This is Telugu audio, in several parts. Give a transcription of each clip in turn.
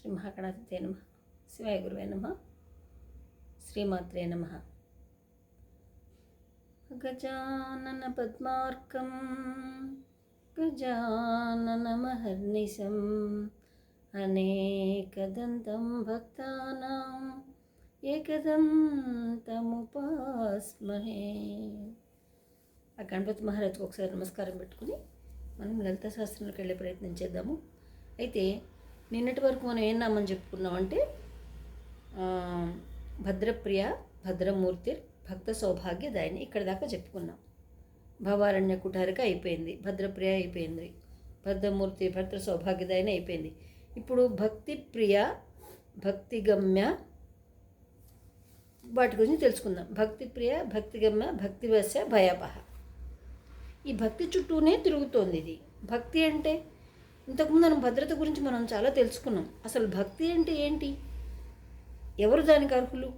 శ్రీ మహాగణాధిపతే నమ. శివాయ గురువే నమ. శ్రీమాత్రే నమ. గజానన పద్మార్కం గజాననమహర్నిశం అనేకదంతం భక్తానాం ఏకదంతముపాస్మహే. ఆ గణపతి మహారాజ్కి ఒకసారి నమస్కారం పెట్టుకుని మనం లలిత శాస్త్రంలోకి వెళ్ళే ప్రయత్నం చేద్దాము. అయితే నిన్నటి వరకు మనం ఏం నామని చెప్పుకున్నామంటే భద్రప్రియ భద్రమూర్తి భక్త సౌభాగ్యదాయిని ఇక్కడ దాకా చెప్పుకున్నాం. భవారణ్య కుటారిక అయిపోయింది భద్రప్రియ అయిపోయింది భద్రమూర్తి భద్ర సౌభాగ్యదాయిని అయిపోయింది. ఇప్పుడు భక్తి ప్రియ భక్తిగమ్య వాటి గురించి తెలుసుకుందాం. భక్తి ప్రియ భక్తిగమ్య భక్తివశ భయాపహ. ఈ భక్తి చుట్టూనే తిరుగుతోంది ఇది. భక్తి అంటే ఇంతకుముందు మనం భద్రత గురించి మనం చాలా తెలుసుకున్నాం. అసలు భక్తి అంటే ఏంటి? ఎవరు దానికి అర్హులు?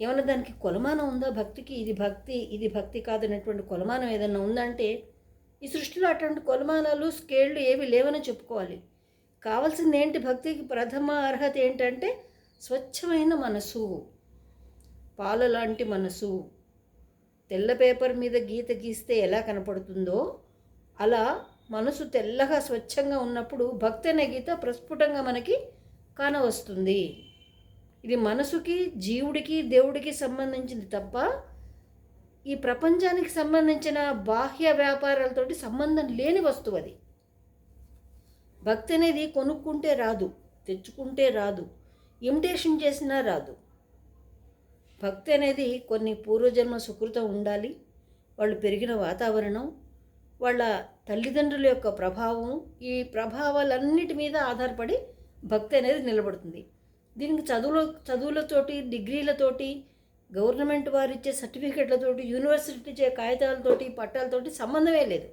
ఏమన్నా దానికి కొలమానం ఉందా భక్తికి? ఇది భక్తి ఇది భక్తి కాదనేటువంటి కొలమానం ఏదన్నా ఉందంటే ఈ సృష్టిలో అటువంటి కొలమానాలు స్కేళ్ళు ఏవి లేవని చెప్పుకోవాలి. కావాల్సింది ఏంటి? భక్తికి ప్రథమ అర్హత ఏంటంటే స్వచ్ఛమైన మనసు పాల లాంటి మనసు తెల్ల పేపర్ మీద గీత గీస్తే ఎలా కనపడుతుందో అలా మనసు తెల్లగా స్వచ్ఛంగా ఉన్నప్పుడు భక్తి అనే గీత ప్రస్ఫుటంగా మనకి కానవస్తుంది. ఇది మనసుకి జీవుడికి దేవుడికి సంబంధించింది తప్ప ఈ ప్రపంచానికి సంబంధించిన బాహ్య వ్యాపారాలతోటి సంబంధం లేని వస్తువు అది. భక్తి అనేది కొనుక్కుంటే రాదు తెచ్చుకుంటే రాదు ఇమిటేషన్ చేసినా రాదు. భక్తి అనేది కొన్ని పూర్వజన్మ సుకృతం ఉండాలి వాళ్ళు పెరిగిన వాతావరణం వాళ్ళ తల్లిదండ్రుల యొక్క ప్రభావం ఈ ప్రభావాలన్నిటి మీద ఆధారపడి భక్తి అనేది నిలబడుతుంది. దీనికి చదువుల చదువులతోటి డిగ్రీలతోటి గవర్నమెంట్ వారు ఇచ్చే సర్టిఫికెట్లతోటి యూనివర్సిటీ ఇచ్చే కాగితాలతోటి పట్టాలతోటి సంబంధమే లేదు.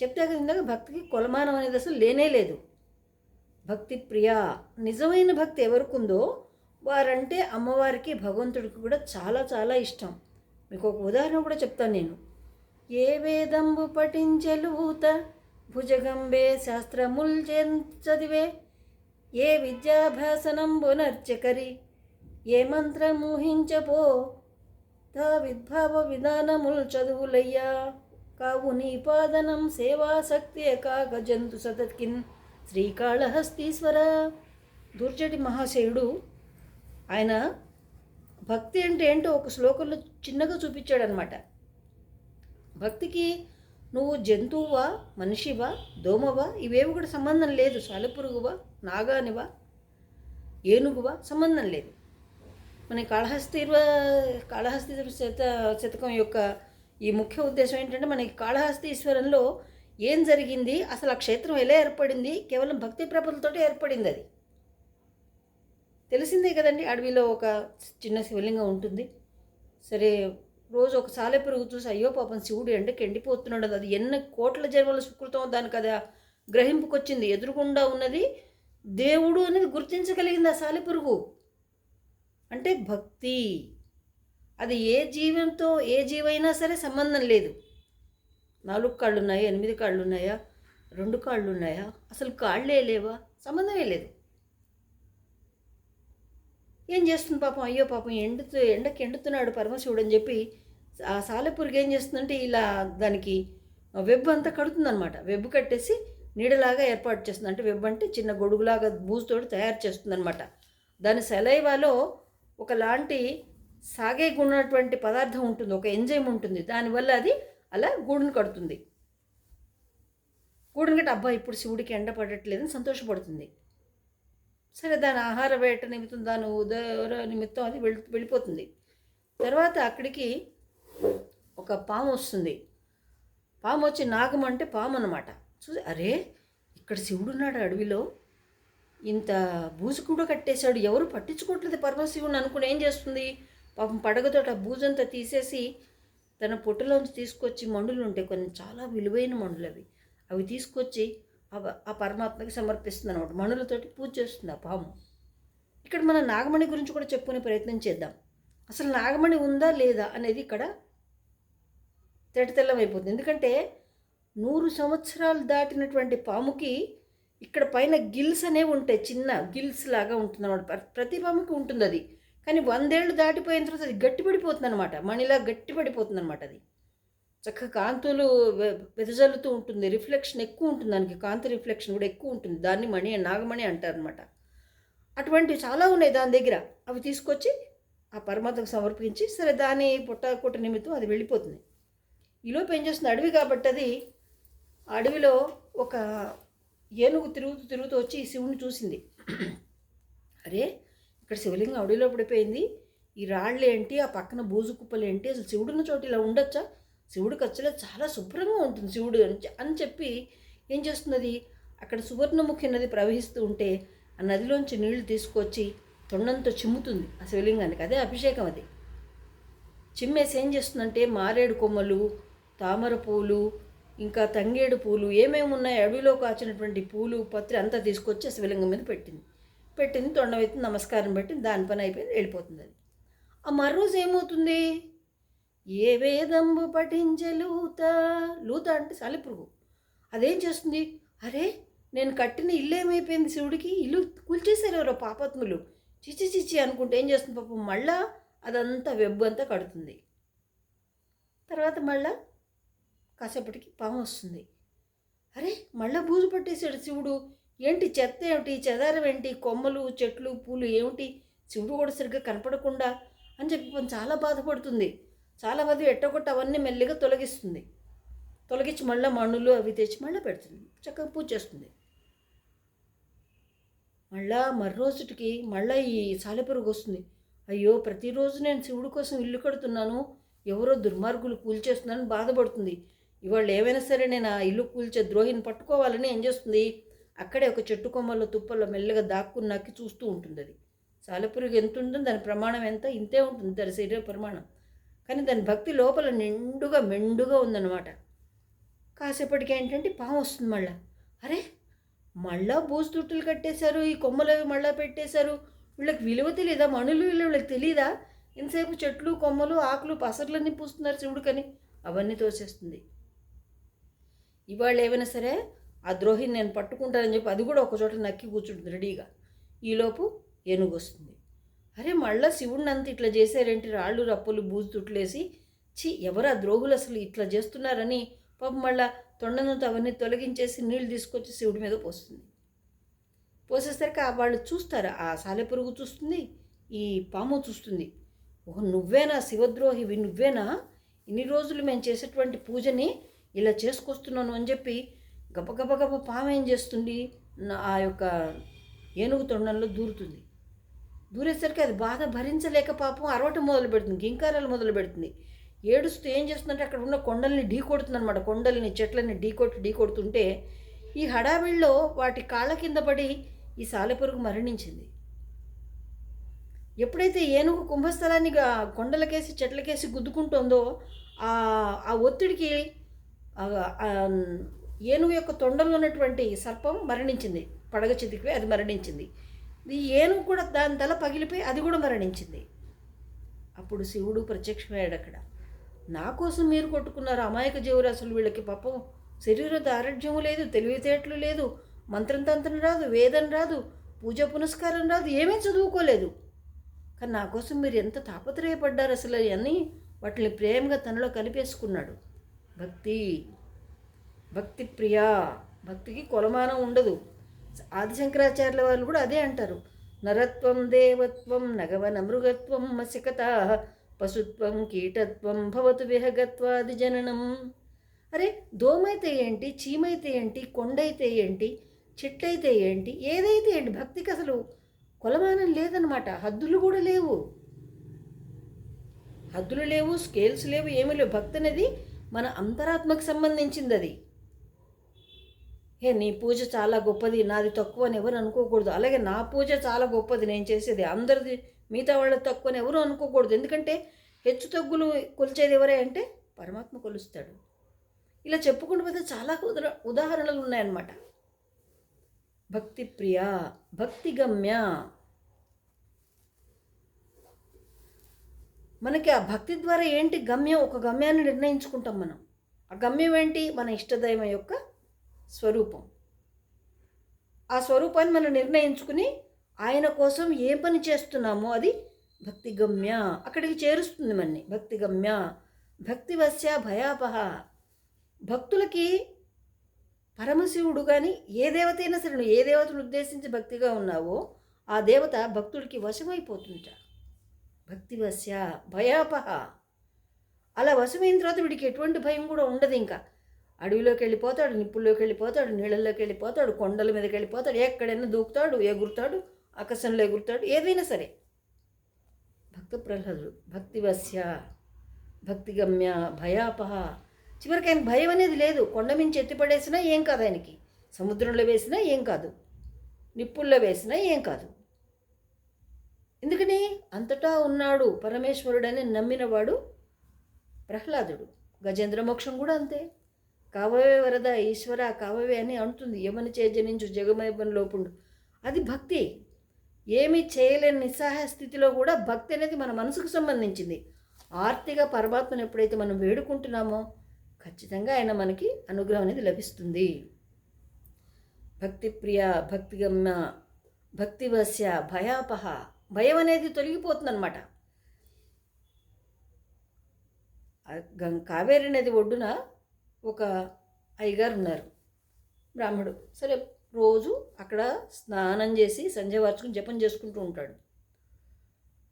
చెప్తే కదా ఇందాక భక్తికి కొలమానం అనేది అసలు లేనే లేదు. భక్తి ప్రియ నిజమైన భక్తి ఎవరికి ఉందో వారంటే అమ్మవారికి భగవంతుడికి కూడా చాలా చాలా ఇష్టం. మీకు ఒక ఉదాహరణ కూడా చెప్తాను నేను. ఏ వేదంబు పఠించెలూత భుజగంబే శాస్త్రముల్ చదివే. ఏ విద్యాభ్యాసనంబు నర్చకరి ఏ మంత్రమూహించపో తా విద్భావ విధానముల్ చదువులయ్యా. కావు నీ పాదనం సేవాశక్తి కాక జంతు సతత్కిన్ శ్రీకాళహస్తీశ్వర. దుర్జటి మహాశయుడు ఆయన భక్తి అంటే ఏంటో ఒక శ్లోకంలో చిన్నగా చూపించాడనమాట. భక్తికి నువ్వు జంతువువా మనిషివా దోమవా ఇవేవి కూడా సంబంధం లేదు. సాలెపురుగువా నాగానివా ఏనుగువా సంబంధం లేదు. మన కాళహస్తీర్వ కాళహస్తి శత శతకం యొక్క ఈ ముఖ్య ఉద్దేశం ఏంటంటే మనకి కాళహస్తీశ్వరంలో ఏం జరిగింది? అసలు ఆ క్షేత్రం ఎలా ఏర్పడింది? కేవలం భక్తి ప్రపలతోటి ఏర్పడింది అది. తెలిసిందే కదండి అడవిలో ఒక చిన్న శివలింగం ఉంటుంది. సరే రోజు ఒక పెరుగు చూసి అయ్యో పాపం శివుడు ఎండకి ఎండిపోతున్నాడు. అది ఎన్ని కోట్ల జన్మల సుకృతం దాని కదా గ్రహింపుకొచ్చింది. ఎదురుగుండా ఉన్నది దేవుడు అనేది గుర్తించగలిగింది ఆ సాలె పురుగు. అంటే భక్తి. అది ఏ జీవంతో ఏ జీవైనా సరే సంబంధం లేదు. నాలుగు కాళ్ళు ఉన్నాయా ఎనిమిది కాళ్ళు ఉన్నాయా రెండు కాళ్ళు ఉన్నాయా అసలు కాళ్ళే లేవా? సంబంధమే లేదు. ఏం చేస్తుంది పాపం? అయ్యో పాపం ఎండుతూ ఎండకి ఎండుతున్నాడు పరమశివుడు అని చెప్పి ఆ సాలెపురుగు ఏం చేస్తుందంటే ఇలా దానికి వెబ్ అంతా కడుతుందనమాట వెబ్ కట్టేసి నీడలాగా ఏర్పాటు చేస్తుంది. అంటే వెబ్ అంటే చిన్న గొడుగులాగా బూజుతోటి తయారు చేస్తుందనమాట దాని సెలైవాలో ఒకలాంటి సాగే ఉన్నటువంటి పదార్థం ఉంటుంది. ఒక ఎంజైమ్ ఉంటుంది. దానివల్ల అది అలా గూడును కడుతుంది. గూడును కట్టి అబ్బా ఇప్పుడు శివుడికి ఎండ పడట్లేదని సంతోషపడుతుంది. సరే దాని ఆహార వేట నిమిత్తం దాని ఉదర నిమిత్తం అది వెళ్ళి వెళ్ళిపోతుంది. తర్వాత అక్కడికి ఒక పాము వస్తుంది. పాము వచ్చి నాగం అంటే పాము అనమాట చూసి అరే ఇక్కడ శివుడు ఉన్నాడు అడవిలో. ఇంత బూజు కూడా కట్టేశాడు. ఎవరు పట్టించుకోవట్లేదు పరమశివుని అనుకుని ఏం చేస్తుంది? పాపం పడగతో ఆ బూజంతా తీసేసి తన పొట్టులోంచి తీసుకొచ్చి మండులు ఉంటాయి. కొన్ని చాలా విలువైన మండులు అవి. అవి తీసుకొచ్చి ఆ- ఆ పరమాత్మకి సమర్పిస్తుంది అనమాట మణులతోటి పూజ చేస్తుంది ఆ పాము. ఇక్కడ మన నాగమణి గురించి కూడా చెప్పుకునే ప్రయత్నం చేద్దాం. అసలు నాగమణి ఉందా లేదా అనేది ఇక్కడ తెల్లమైపోతుంది ఎందుకంటే నూరు సంవత్సరాలు దాటినటువంటి పాముకి ఇక్కడ పైన గిల్స్ అనేవి ఉంటాయి. చిన్న గిల్స్ లాగా ఉంటుంది అనమాట ప్రతి పాముకి ఉంటుంది అది కానీ వందేళ్ళు దాటిపోయిన తర్వాత అది గట్టిపడిపోతుంది అనమాట మణిలా గట్టిపడిపోతుంది అనమాట అది. చక్కగా కాంతులు వెదజల్లుతూ ఉంటుంది. రిఫ్లెక్షన్ ఎక్కువ ఉంటుంది దానికి. కాంతి రిఫ్లెక్షన్ కూడా ఎక్కువ ఉంటుంది. దాన్ని మణి నాగమణి అంటారు అనమాట అటువంటివి చాలా ఉన్నాయి దాని దగ్గర. అవి తీసుకొచ్చి ఆ పరమాత్మకు సమర్పించి సరే దాని పుట్టకూట నిమిత్తం అది వెళ్ళిపోతుంది. ఈలోపు ఏం చేస్తుంది? అడవి కాబట్టి అది ఆ అడవిలో ఒక ఏనుగు తిరుగుతూ తిరుగుతూ వచ్చి ఈ శివుని చూసింది. అరే ఇక్కడ శివలింగం అడవిలో పడిపోయింది. ఈ రాళ్ళు ఏంటి? ఆ పక్కన బూజు కుప్పలు ఏంటి? అసలు శివుడున్న చోటు ఇలా ఉండొచ్చా? శివుడు ఖర్చులో చాలా శుభ్రంగా ఉంటుంది శివుడు అని అని చెప్పి ఏం చేస్తున్నది? అక్కడ సువర్ణముఖి నది ప్రవహిస్తూ ఉంటే ఆ నదిలోంచి నీళ్ళు తీసుకొచ్చి తొండంతో చిమ్ముతుంది ఆ శివలింగానికి. అదే అభిషేకం అది. చిమ్మేసి ఏం చేస్తుందంటే మారేడు కొమ్మలు తామర పూలు ఇంకా తంగేడు పూలు ఏమేమి ఉన్నాయి అడవిలో కాచినటువంటి పూలు పత్రి అంతా తీసుకొచ్చి ఆ శివలింగం మీద పెట్టింది. పెట్టింది తొండం నమస్కారం పెట్టి దాని పని అయిపోయింది వెళ్ళిపోతుంది అది. ఆ మర్రోజు ఏమవుతుంది? ఏ వేదంబు పఠించే లూత? లూత అంటే సలిపురుగు అదేం చేస్తుంది? అరే నేను కట్టిన ఇల్లు ఏమైపోయింది శివుడికి? ఇల్లు కూల్చేశారు ఎవరో పాపాత్ములు. చిచి చిచి అనుకుంటే ఏం చేస్తుంది పాపం? మళ్ళా అదంతా వెబ్బు అంతా కడుతుంది. తర్వాత మళ్ళా కాసేపటికి పాము వస్తుంది. అరే మళ్ళా బూజు పట్టేశాడు శివుడు. ఏంటి చెత్త ఏమిటి? చెదారం ఏంటి? కొమ్మలు చెట్లు పూలు ఏమిటి? శివుడు కూడా సరిగ్గా కనపడకుండా అని చెప్పి చాలా బాధపడుతుంది. చాలా మంది ఎట్టగొట్ట అవన్నీ మెల్లిగా తొలగిస్తుంది. తొలగించి మళ్ళీ మణులు అవి తెచ్చి మళ్ళీ పెడుతుంది. చక్కగా పూజ చేస్తుంది. మళ్ళా మర్రోజుటికి మళ్ళీ ఈ సాలెపురుగు వస్తుంది. అయ్యో ప్రతిరోజు నేను శివుడి కోసం ఇల్లు కడుతున్నాను. ఎవరో దుర్మార్గులు కూల్చేస్తున్నారని బాధపడుతుంది. ఇవాళ ఏమైనా సరే నేను ఆ ఇల్లు కూల్చే ద్రోహిని పట్టుకోవాలని ఏం చేస్తుంది? అక్కడే ఒక చెట్టు కొమ్మల్లో తుప్పల్లో మెల్లగా దాక్కున్నాకి చూస్తూ ఉంటుంది అది. సాలెపురుగు ఎంత ఉంటుందో దాని ప్రమాణం ఎంత? ఇంతే ఉంటుంది. దాని శరీర ప్రమాణం. కానీ దాని భక్తి లోపల నిండుగా మెండుగా ఉందన్నమాట. కాసేపటికి ఏంటంటే పాము వస్తుంది మళ్ళా. అరే మళ్ళా బూజు తుట్టులు కట్టేశారు ఈ కొమ్మలు అవి మళ్ళా పెట్టేశారు. వీళ్ళకి విలువ తెలియదా మణులు వీళ్ళకి తెలియదా ఇంతసేపు చెట్లు కొమ్మలు ఆకులు పసర్లన్నీ పూస్తున్నారు శివుడికని. అవన్నీ తోసేస్తుంది. ఇవాళ ఏమైనా సరే ఆ ద్రోహిని నేను పట్టుకుంటానని చెప్పి అది కూడా ఒక చోట నక్కి కూర్చుంటుంది రెడీగా. ఈలోపు ఏనుగు వస్తుంది. అరే మళ్ళా శివుడిని అంత ఇట్లా చేశారేంటి? రాళ్ళు రప్పులు బూజు తుట్లేసి. చి ఎవరు ఆ ద్రోగులు అసలు ఇట్లా చేస్తున్నారని? పాపం మళ్ళా తొండనంతో అవన్నీ తొలగించేసి నీళ్ళు తీసుకొచ్చి శివుడి మీద పోస్తుంది. పోసేసరికి ఆ వాళ్ళు చూస్తారు? ఆ సాలెపురుగు చూస్తుంది ఈ పాము చూస్తుంది. ఓహో నువ్వేనా శివద్రోహివి నువ్వేనా? ఇన్ని రోజులు మేము చేసేటువంటి పూజని ఇలా చేసుకొస్తున్నాను అని చెప్పి గబగబగబ పాము ఏం చేస్తుంది? ఆ యొక్క ఏనుగు తొండంలో దూరుతుంది. దూరేసరికి అది బాధ భరించలేక పాపం అరవటం మొదలు పెడుతుంది గింకారాలు మొదలు పెడుతుంది. ఏడుస్తూ ఏం చేస్తుందంటే అక్కడ ఉన్న కొండల్ని ఢీ కొడుతుందనమాట కొండల్ని చెట్లని ఢీ కొట్టి ఢీ కొడుతుంటే ఈ హడావిడిలో వాటి కాళ్ళ కింద పడి ఈ సాలెపురుగు మరణించింది. ఎప్పుడైతే ఏనుగు కుంభస్థలాన్ని కొండలకేసి చెట్లకేసి గుద్దుకుంటుందో ఆ ఒత్తిడికి ఏనుగు యొక్క తొండలో ఉన్నటువంటి సర్పం మరణించింది. పడగ చితికి అది మరణించింది. ఏనుగు కూడా దాని తల పగిలిపోయి అది కూడా మరణించింది. అప్పుడు శివుడు ప్రత్యక్షమయ్యాడు అక్కడ. నా కోసం మీరు కొట్టుకున్నారు అమాయక జీవరాశులు వీళ్ళకి పాపం. శరీర దారుఢ్యము లేదు తెలివితేటలు లేదు మంత్రం తంత్రం రాదు వేదం రాదు పూజ పునస్కారం రాదు ఏమీ చదువుకోలేదు. కానీ నా కోసం మీరు ఎంత తాపత్రయపడ్డారు అసలు అని వాటిని ప్రేమగా తనలో కలిపేసుకున్నాడు. భక్తి భక్తి ప్రియా భక్తికి కొలమానం ఉండదు. ఆదిశంకరాచార్యుల వాళ్ళు కూడా అదే అంటారు. నరత్వం దేవత్వం నగవన మృగత్వం మసికత పశుత్వం కీటత్వం భవతు విహగత్వాది జననం. అరే దోమైతే ఏంటి చీమైతే ఏంటి కొండైతే ఏంటి చెట్టయితే ఏంటి ఏదైతే ఏంటి భక్తికి అసలు కొలమానం లేదనమాట హద్దులు కూడా లేవు. హద్దులు లేవు స్కేల్స్ లేవు ఏమీ లేవు. భక్తి అనేది మన అంతరాత్మకు సంబంధించింది అది. ఏ నీ పూజ చాలా గొప్పది నాది తక్కువ అని ఎవరు అనుకోకూడదు. అలాగే నా పూజ చాలా గొప్పది నేను చేసేది అందరిది మిగతా వాళ్ళది తక్కువ అని ఎవరు అనుకోకూడదు. ఎందుకంటే హెచ్చు తగ్గులు కొలిచేది ఎవరే అంటే పరమాత్మ కొలుస్తాడు. ఇలా చెప్పుకుంటూ పోతే చాలా ఉదా ఉదాహరణలు ఉన్నాయన్నమాట. భక్తి ప్రియ భక్తి గమ్య. మనకి ఆ భక్తి ద్వారా ఏంటి గమ్యం? ఒక గమ్యాన్ని నిర్ణయించుకుంటాం మనం. ఆ గమ్యం ఏంటి? మన ఇష్టదైవం యొక్క స్వరూపం. ఆ స్వరూపాన్ని మనం నిర్ణయించుకుని ఆయన కోసం ఏ పని చేస్తున్నామో అది భక్తి గమ్య అక్కడికి చేరుస్తుంది మన్ని. భక్తి గమ్య భయాపహ. భక్తులకి పరమశివుడు కానీ ఏ దేవత అయినా సరే నువ్వు ఏ దేవతను ఉద్దేశించి భక్తిగా ఉన్నావో ఆ దేవత భక్తుడికి వశమైపోతుంట. భక్తివశ్య భయాపహ. అలా వశమైన తర్వాత వీడికి ఎటువంటి భయం కూడా ఉండదు ఇంకా. అడవిలోకి వెళ్ళిపోతాడు నిప్పుల్లోకి వెళ్ళిపోతాడు నీళ్ళల్లోకి వెళ్ళిపోతాడు కొండల మీదకి వెళ్ళిపోతాడు ఎక్కడైనా దూకుతాడు ఎగురుతాడు ఆకాశంలో ఎగురుతాడు ఏదైనా సరే. భక్త ప్రహ్లాదుడు భక్తివస్య భక్తిగమ్య భయాపహ. చివరికి ఆయన భయం అనేది లేదు. కొండ మించి ఎత్తిపడేసినా ఏం కాదు ఆయనకి. సముద్రంలో వేసినా ఏం కాదు. నిప్పుల్లో వేసినా ఏం కాదు. ఎందుకని? అంతటా ఉన్నాడు పరమేశ్వరుడని నమ్మినవాడు ప్రహ్లాదుడు. గజేంద్ర మోక్షం కూడా అంతే. కావవే వరద ఈశ్వర కావవే అని అంటుంది. యమని చేజనించు జగమైపని లోపుండు. అది భక్తి. ఏమీ చేయలేని నిస్సహాయ స్థితిలో కూడా భక్తి అనేది మన మనసుకు సంబంధించింది. ఆర్తిగా పరమాత్మను ఎప్పుడైతే మనం వేడుకుంటున్నామో ఖచ్చితంగా ఆయన మనకి అనుగ్రహం అనేది లభిస్తుంది. భక్తి ప్రియ భక్తిగమ్య భక్తివస్య భయాపహ భయం అనేది తొలగిపోతుందన్నమాట. గం కావేరి నది ఒడ్డున ఒక అయ్యగారు ఉన్నారు బ్రాహ్మడు. సరే రోజు అక్కడ స్నానం చేసి సంధ్య వార్చుకుని జపం చేసుకుంటూ ఉంటాడు.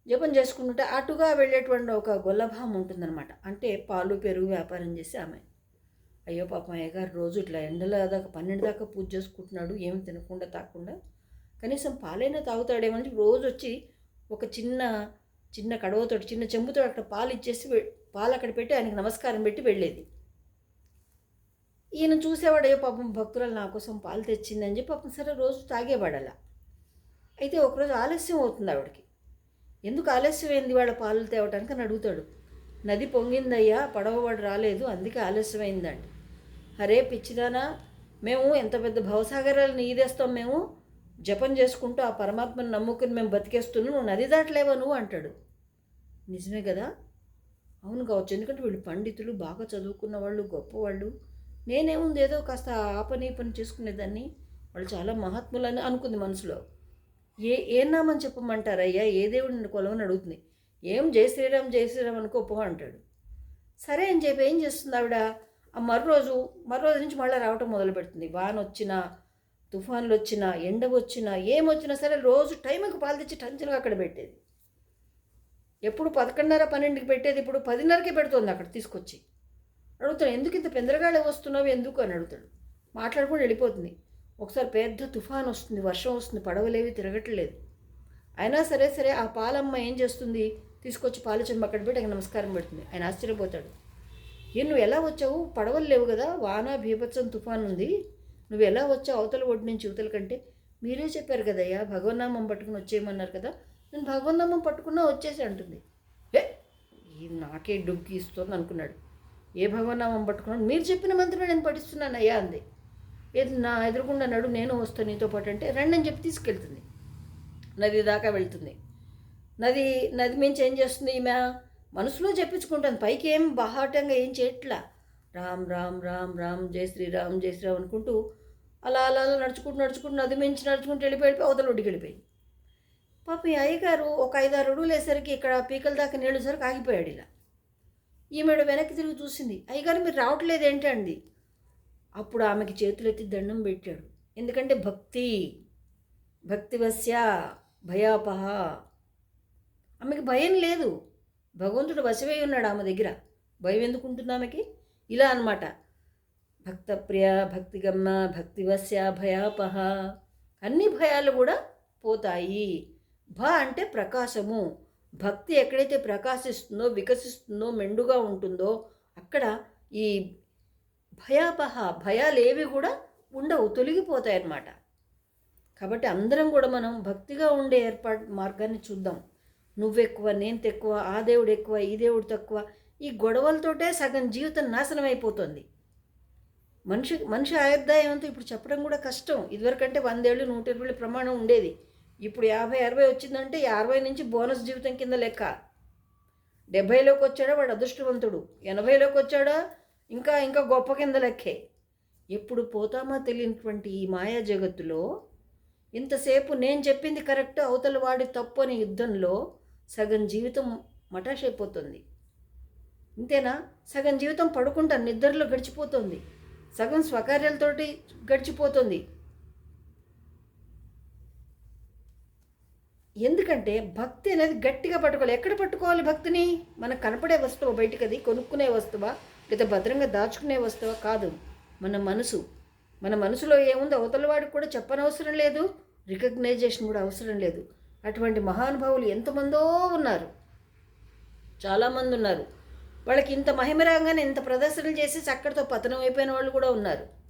జపం చేసుకుంటుంటే అటుగా వెళ్ళేటువంటి ఒక గొల్లభామ ఉంటుందన్నమాట. అంటే పాలు పెరుగు వ్యాపారం చేసి ఆమె. అయ్యో పాపం అయ్యగారు రోజు ఇట్లా ఎండల దాకా పన్నెండు దాకా పూజ చేసుకుంటున్నాడు ఏమి తినకుండా తాకుండా కనీసం పాలైనా తాగుతాడేమో రోజు వచ్చి ఒక చిన్న చిన్న కడవతోటి చిన్న చెంబుతో అక్కడ పాలు ఇచ్చేసి పాలు అక్కడ పెట్టి ఆయనకి నమస్కారం పెట్టి వెళ్ళేది. ఈయన చూసేవాడు పాపం భక్తురాలు నా కోసం పాలు తెచ్చిందని చెప్పి పాపం సరే రోజు తాగేవాడలా. అయితే ఒకరోజు ఆలస్యం అవుతుంది ఆవిడకి. ఎందుకు ఆలస్యం అయింది వాళ్ళ పాలు తేవటానికి? అని అడుగుతాడు. నది పొంగిందయ్యా పడవవాడు రాలేదు అందుకే ఆలస్యమైందండి అరే పిచ్చిదానా మేము ఎంత పెద్ద భవసాగరాలను ఈదేస్తాం మేము? జపం చేసుకుంటూ ఆ పరమాత్మను నమ్ముకుని మేము బతికేస్తున్నాం నువ్వు నది దాటలేవా నువ్వు? అంటాడు. నిజమే కదా. అవును కావచ్చు ఎందుకంటే వీళ్ళు పండితులు బాగా చదువుకున్న వాళ్ళు గొప్పవాళ్ళు నేనేముంది ఏదో కాస్త ఆ పని పని చేసుకునేదాన్ని. వాళ్ళు చాలా మహాత్ములని అనుకుంది మనసులో. ఏ ఏ నామని చెప్పమంటారయ్యా? ఏ దేవుడిని కొలవని అడుగుతుంది. ఏం జై శ్రీరామ్ జై శ్రీరామ్ అనుకో పో అంటాడు. సరే అని చెప్పి ఏం చేస్తుంది ఆవిడ? ఆ మర్రోజు మర్రోజు నుంచి మళ్ళీ రావటం మొదలు పెడుతుంది. వాన వచ్చినా తుఫాన్లు వచ్చినా ఎండ వచ్చినా ఏమొచ్చినా సరే రోజు టైంకి పాలు తెచ్చి టంచనగా అక్కడ పెట్టేది. ఎప్పుడు పదకొండున్నర పన్నెండుకి పెట్టేది ఇప్పుడు పదిన్నరకే పెడుతుంది అక్కడ తీసుకొచ్చి. అడుగుతాడు ఎందుకు ఇంత పెందరగాళ్ళు వస్తున్నావు? ఎందుకు? అని అడుగుతాడు. మాట్లాడుకుని వెళ్ళిపోతుంది. ఒకసారి పెద్ద తుఫాన్ వస్తుంది వర్షం వస్తుంది పడవలేవి తిరగట్లేదు. అయినా సరే సరే ఆ పాలమ్మ ఏం చేస్తుంది? తీసుకొచ్చి పాలు చెంబ అక్కడ పెట్టి ఆయన నమస్కారం పెడుతుంది. ఆయన ఆశ్చర్యపోతాడు. ఏ నువ్వు ఎలా వచ్చావు? పడవలు లేవు కదా వాన భీభత్సం తుఫాన్ ఉంది. నువ్వు ఎలా వచ్చావు? అవతల ఒడ్డు నుంచి యువతల కంటే మీరే చెప్పారు కదయ్యా భగవన్నామం పట్టుకుని వచ్చేయమన్నారు కదా. నేను భగవన్నామం పట్టుకున్నా వచ్చేసి అంటుంది. ఏ నాకే డుగ్గి ఇస్తుంది అనుకున్నాడు. ఏ భగవన్నామం పట్టుకున్నాను మీరు చెప్పిన మంత్రమే నేను పఠిస్తున్నాను అయ్యా అంది. ఏది నా ఎదురుగుండా నడు నేను వస్తాను నీతో పాటు అంటే రండి అని చెప్పి తీసుకెళ్తుంది. నది దాకా వెళ్తుంది. నది నది మించి ఏం చేస్తుంది ఈమె? మనసులో చెప్పించుకుంటుంది. పైకి ఏం బహాటంగా ఏం చేయట్లా? రామ్ రామ్ రామ్ రామ్ జై శ్రీరామ్ జై శ్రీరామ్ అనుకుంటూ అలా అలా అలా నడుచుకుంటూ నడుచుకుంటూ నది మించి నడుచుకుంటూ వెళ్ళిపోయి వెళ్ళిపోయి అవతల ఒడ్డుకి వెళ్ళిపోయి పాప ఈ అయ్యగారు ఒక ఐదారు అడుగులు వేసరికి ఇక్కడ పీకల దాకా నీళ్ళు సరికి ఆగిపోయాడు ఇలా. ఈమెడు వెనక్కి తిరిగి చూసింది. అయ్యగారు మీరు రావట్లేదు ఏంటి అంది. అప్పుడు ఆమెకి చేతులెత్తి దండం పెట్టాడు. ఎందుకంటే భక్తి భక్తివశ్య భయాపహ. ఆమెకి భయం లేదు. భగవంతుడు వశమై ఉన్నాడు ఆమె దగ్గర. భయం ఎందుకు ఉంటుంది ఆమెకి? ఇలా అన్నమాట. భక్తప్రియ భక్తిగమ్మ భక్తివశ్య భయాపహ. అన్ని భయాలు కూడా పోతాయి. భ అంటే ప్రకాశము. భక్తి ఎక్కడైతే ప్రకాశిస్తుందో వికసిస్తుందో మెండుగా ఉంటుందో అక్కడ ఈ భయాపహ భయాలు ఏవి కూడా ఉండవు తొలగిపోతాయి అన్నమాట కాబట్టి అందరం కూడా మనం భక్తిగా ఉండే ఏర్పాటు మార్గాన్ని చూద్దాం. నువ్వెక్కువ నేను తక్కువ ఆ దేవుడు ఎక్కువ ఈ దేవుడు తక్కువ ఈ గొడవలతోటే సగం జీవితం నాశనం అయిపోతుంది మనిషి మనిషి ఆయుర్దాయంతో ఇప్పుడు చెప్పడం కూడా కష్టం. ఇదివరకంటే వందేళ్ళు నూట ఇరవై ప్రమాణం ఉండేది. ఇప్పుడు యాభై అరవై వచ్చిందంటే అరవై నుంచి బోనస్ జీవితం కింద లెక్క. డెబ్భైలోకి వచ్చాడా వాడు అదృష్టవంతుడు. ఎనభైలోకి వచ్చాడా? ఇంకా ఇంకా గొప్ప కింద లెక్కే. ఎప్పుడు పోతామా తెలియనటువంటి ఈ మాయా జగత్తులో ఇంతసేపు నేను చెప్పింది కరెక్ట్ అవతల వాడి తప్పు అనే యుద్ధంలో సగం జీవితం మటాష్ అయిపోతుంది ఇంతేనా? సగం జీవితం పడుకుంటా నిద్రలో గడిచిపోతుంది. సగం స్వకార్యాలతోటి గడిచిపోతుంది. ఎందుకంటే భక్తి అనేది గట్టిగా పట్టుకోవాలి. ఎక్కడ పట్టుకోవాలి భక్తిని? మనకు కనపడే వస్తువు బయటికి అది కొనుక్కునే వస్తువా లేదా భద్రంగా దాచుకునే వస్తువా కాదు. మన మనసు. మన మనసులో ఏముందో అవతల వాడికి కూడా చెప్పనవసరం లేదు. రికగ్నైజేషన్ కూడా అవసరం లేదు. అటువంటి మహానుభావులు ఎంతమందో ఉన్నారు. చాలామంది ఉన్నారు వాళ్ళకి ఇంత మహిమ రాగానే ఇంత ప్రదర్శనలు చేసి చక్కడితో పతనం అయిపోయిన వాళ్ళు కూడా ఉన్నారు.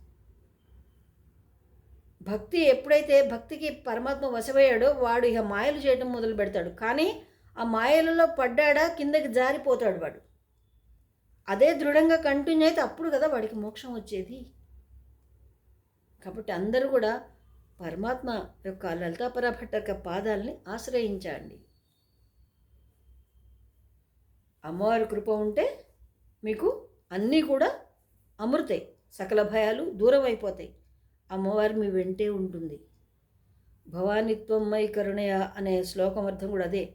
భక్తి ఎప్పుడైతే భక్తికి పరమాత్మ వశమయ్యాడో వాడు ఇక మాయలు చేయడం మొదలు పెడతాడు. కానీ ఆ మాయలలో పడ్డాడా కిందకి జారిపోతాడు వాడు. అదే దృఢంగా కంటిన్యూ అయితే అప్పుడు కదా వాడికి మోక్షం వచ్చేది. కాబట్టి అందరూ కూడా పరమాత్మ యొక్క లలితాపర భట్ట పాదాలని ఆశ్రయించండి. అమ్మవారి కృప ఉంటే మీకు అన్నీ కూడా అమృతాయి సకల భయాలు దూరం అయిపోతాయి అమ్మవారు మీ వెంటే ఉంటుంది. భవానిత్వం మై కరుణయ అనే శ్లోకం అర్థం కూడా అదే.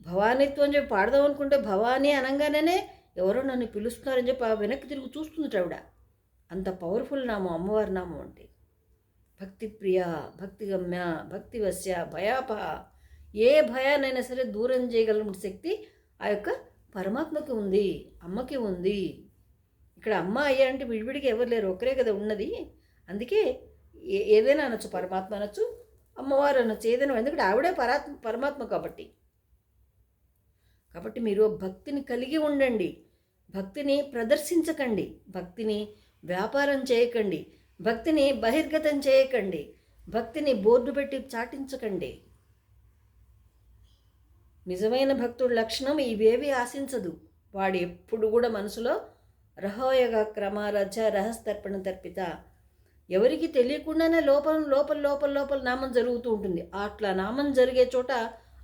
భవానిత్వం చెప్పి పాడదాం అనుకుంటే భవానీ అనగానే ఎవరో నన్ను పిలుస్తున్నారని చెప్పి ఆ వెనక్కి తిరిగి చూస్తుంది ఆవిడ. అంత పవర్ఫుల్ నామం అమ్మవారి నామం అంటే. భక్తి ప్రియ భక్తిగమ్య భక్తివశ్య భయాపహ ఏ భయానైనా సరే దూరం చేయగల శక్తి ఆ యొక్క పరమాత్మకి ఉంది అమ్మకి ఉంది. ఇక్కడ అమ్మ అయ్యా అంటే విడివిడికి ఎవరు లేరు ఒకరే కదా ఉన్నది. అందుకే ఏ- ఏదైనా అనొచ్చు పరమాత్మ అనొచ్చు అమ్మవారు అనొచ్చు ఏదైనా ఎందుకంటే ఆవిడే పరాత్మ పరమాత్మ కాబట్టి. కాబట్టి మీరు భక్తిని కలిగి ఉండండి. భక్తిని ప్రదర్శించకండి. భక్తిని వ్యాపారం చేయకండి. భక్తిని బహిర్గతం చేయకండి. భక్తిని బోర్డు పెట్టి చాటించకండి. నిజమైన భక్తుడి లక్షణం ఇవేవి ఆశించదు. వాడు ఎప్పుడు కూడా మనసులో రహోయగ క్రమారజ రహస్తర్పణ తర్పిత. ఎవరికి తెలియకుండానే లోపల లోపల లోపల లోపల నామం జరుగుతూ ఉంటుంది. అట్లా నామం జరిగే చోట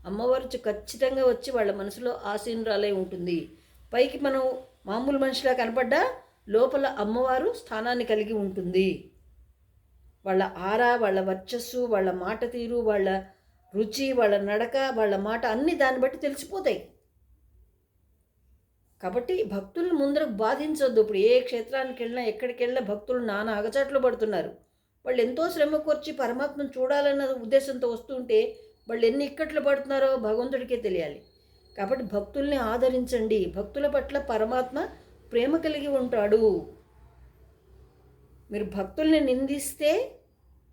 అమ్మవారు ఖచ్చితంగా వచ్చి వాళ్ళ మనసులో ఆసీనురాలై ఉంటుంది. పైకి మనం మామూలు మనిషిలా కనపడ్డా లోపల అమ్మవారు స్థానాన్ని కలిగి ఉంటుంది. వాళ్ళ ఆరా వాళ్ళ వర్చస్సు వాళ్ళ మాట తీరు వాళ్ళ రుచి వాళ్ళ నడక వాళ్ళ మాట అన్నీ దాన్ని బట్టి తెలిసిపోతాయి. కాబట్టి భక్తులను ముందర బాధించొద్దు. ఇప్పుడు ఏ క్షేత్రానికి వెళ్ళినా ఎక్కడికి వెళ్ళినా భక్తులు నానా అగచాట్లు పడుతున్నారు. వాళ్ళు ఎంతో శ్రమ కూర్చి పరమాత్మను చూడాలన్న ఉద్దేశంతో వస్తుంటే వాళ్ళు ఎన్ని ఇక్కట్లు పడుతున్నారో భగవంతుడికే తెలియాలి. కాబట్టి భక్తుల్ని ఆదరించండి. భక్తుల పట్ల పరమాత్మ ప్రేమ కలిగి ఉంటాడు. మీరు భక్తుల్ని నిందిస్తే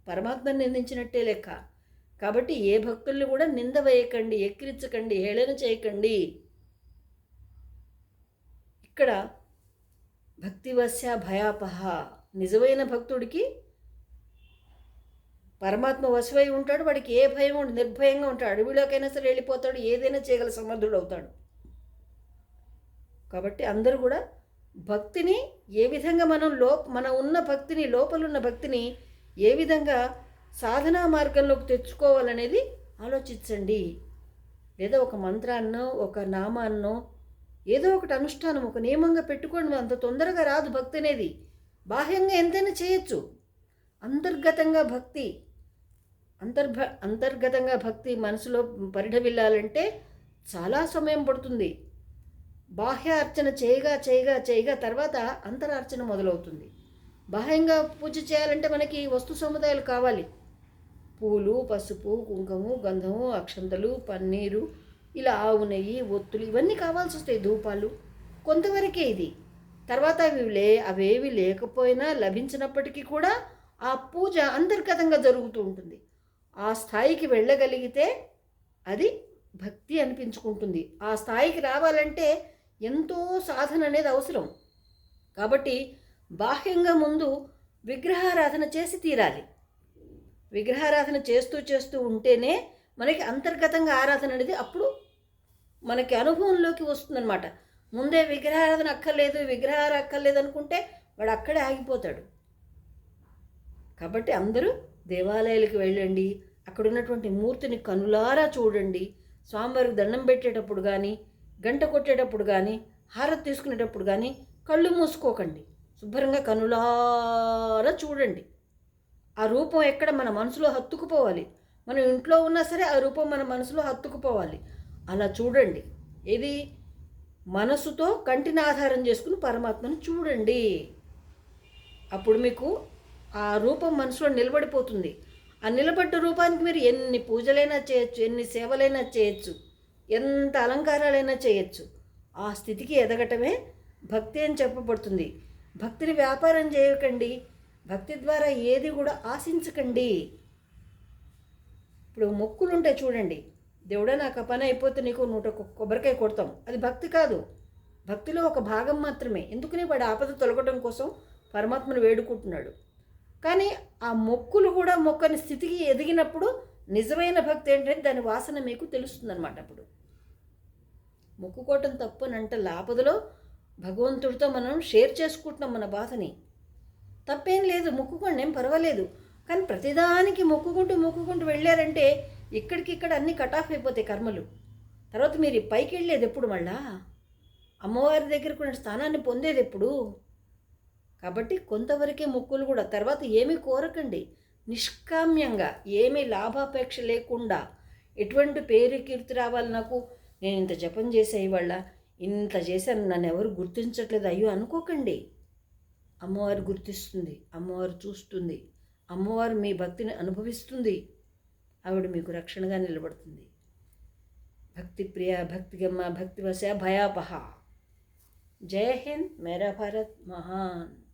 పరమాత్మని నిందించినట్టే లెక్క. కాబట్టి ఏ భక్తుల్ని కూడా నింద వేయకండి ఎక్కిరించకండి హేళన చేయకండి. ఇక్కడ భక్తివశ భయాపహ. నిజమైన భక్తుడికి పరమాత్మ వశమై ఉంటాడు వాడికి ఏ భయం ఉండదు నిర్భయంగా ఉంటాడు. అడవిలోకైనా సరే వెళ్ళిపోతాడు ఏదైనా చేయగల సమర్థుడు అవుతాడు. కాబట్టి అందరూ కూడా భక్తిని ఏ విధంగా మనం లో మన ఉన్న భక్తిని లోపలున్న భక్తిని ఏ విధంగా సాధనా మార్గంలోకి తెచ్చుకోవాలనేది ఆలోచించండి. లేదా ఒక మంత్రాన్నో ఒక నామాన్నో ఏదో ఒకటి అనుష్ఠానం ఒక నియమంగా పెట్టుకోండి అంత తొందరగా రాదు భక్తి అనేది. బాహ్యంగా ఎంతైనా చేయొచ్చు. అంతర్గతంగా భక్తి అంతర్భ అంతర్గతంగా భక్తి మనసులో పరిఢవిల్లాలంటే చాలా సమయం పడుతుంది. బాహ్య అర్చన చేయగా చేయగా చేయగా తర్వాత అంతరార్చన మొదలవుతుంది. బాహ్యంగా పూజ చేయాలంటే మనకి వస్తు సముదాయాలు కావాలి. పూలు పసుపు కుంకుమ గంధము అక్షంతలు పన్నీరు ఇలా ఆవు నెయ్యి ఒత్తులు ఇవన్నీ కావాల్సి వస్తాయి ధూపాలు. కొంతవరకే ఇది. తర్వాత అవి లే అవేవి లేకపోయినా లభించినప్పటికీ కూడా ఆ పూజ అంతర్గతంగా జరుగుతూ ఉంటుంది. ఆ స్థాయికి వెళ్ళగలిగితే అది భక్తి అనిపించుకుంటుంది. ఆ స్థాయికి రావాలంటే ఎంతో సాధన అనేది అవసరం. కాబట్టి బాహ్యంగా ముందు విగ్రహారాధన చేసి తీరాలి. విగ్రహారాధన చేస్తూ చేస్తూ ఉంటేనే మనకి అంతర్గతంగా ఆరాధన అనేది అప్పుడు మనకి అనుభవంలోకి వస్తుందన్నమాట. ముందే విగ్రహారాధన అక్కర్లేదు విగ్రహాలు అక్కర్లేదు అనుకుంటే వాడు అక్కడే ఆగిపోతాడు. కాబట్టి అందరూ దేవాలయాలకు వెళ్ళండి అక్కడ ఉన్నటువంటి మూర్తిని కనులారా చూడండి స్వామివారికి దండం పెట్టేటప్పుడు కానీ గంట కొట్టేటప్పుడు కానీ హారతి తీసుకునేటప్పుడు కానీ కళ్ళు మూసుకోకండి. శుభ్రంగా కనులారా చూడండి. ఆ రూపం ఎక్కడ మన మనసులో హత్తుకుపోవాలి. మనం ఇంట్లో ఉన్నా సరే ఆ రూపం మన మనసులో హత్తుకుపోవాలి. అలా చూడండి. ఇది మనసుతో కంటిని ఆధారం చేసుకుని పరమాత్మను చూడండి. అప్పుడు మీకు ఆ రూపం మనసులో నిలబడిపోతుంది. ఆ నిలబడ్డ రూపానికి మీరు ఎన్ని పూజలైనా చేయొచ్చు ఎన్ని సేవలైనా చేయొచ్చు ఎంత అలంకారాలైనా చేయొచ్చు. ఆ స్థితికి ఎదగటమే భక్తి అని చెప్పబడుతుంది. భక్తిని వ్యాపారం చేయకండి. భక్తి ద్వారా ఏది కూడా ఆశించకండి. ఇప్పుడు మొక్కులు ఉంటాయి చూడండి. దేవుడా నాకు పని అయిపోతే నీకు నూట కొబ్బరికాయ కొడతాం. అది భక్తి కాదు. భక్తిలో ఒక భాగం మాత్రమే. ఎందుకనే వాడు ఆపద తొలగటం కోసం పరమాత్మను వేడుకుంటున్నాడు. కానీ ఆ మొక్కులు కూడా మొక్కని స్థితికి ఎదిగినప్పుడు నిజమైన భక్తి ఏంటంటే దాని వాసన మీకు తెలుస్తుందన్నమాట అప్పుడు. మొక్కుకోవటం తప్పు అని అంటే ఆపదలో భగవంతుడితో మనం షేర్ చేసుకుంటున్నాం మన బాధని. తప్పేం లేదు. మొక్కుకోండి. ఏం పర్వాలేదు. కానీ ప్రతిదానికి మొక్కుకుంటూ మొక్కుకుంటూ వెళ్ళారంటే ఇక్కడికిక్కడ అన్నీ కట్ ఆఫ్ అయిపోతాయి కర్మలు. తర్వాత మీరు పైకి వెళ్ళేది ఎప్పుడు మళ్ళా? అమ్మవారి దగ్గరకు స్థానాన్ని పొందేది ఎప్పుడు? కాబట్టి కొంతవరకే మొక్కులు కూడా తర్వాత ఏమీ కోరకండి. నిష్కామ్యంగా ఏమీ లాభాపేక్ష లేకుండా ఎటువంటి పేరు కీర్తి రావాలి నాకు? నేను ఇంత జపం చేసే ఇవాళ ఇంత చేశాను నన్ను ఎవరు గుర్తించట్లేదు అయ్యో అనుకోకండి. అమ్మవారు గుర్తిస్తుంది అమ్మవారు చూస్తుంది అమ్మవారు మీ భక్తిని అనుభవిస్తుంది. ఆవిడ మీకు రక్షణగా నిలబడుతుంది. భక్తి ప్రియ భక్తిగమ్మ భక్తివశ భయాపహ. జయ హింద్ మేరా భారత్ మహాన్.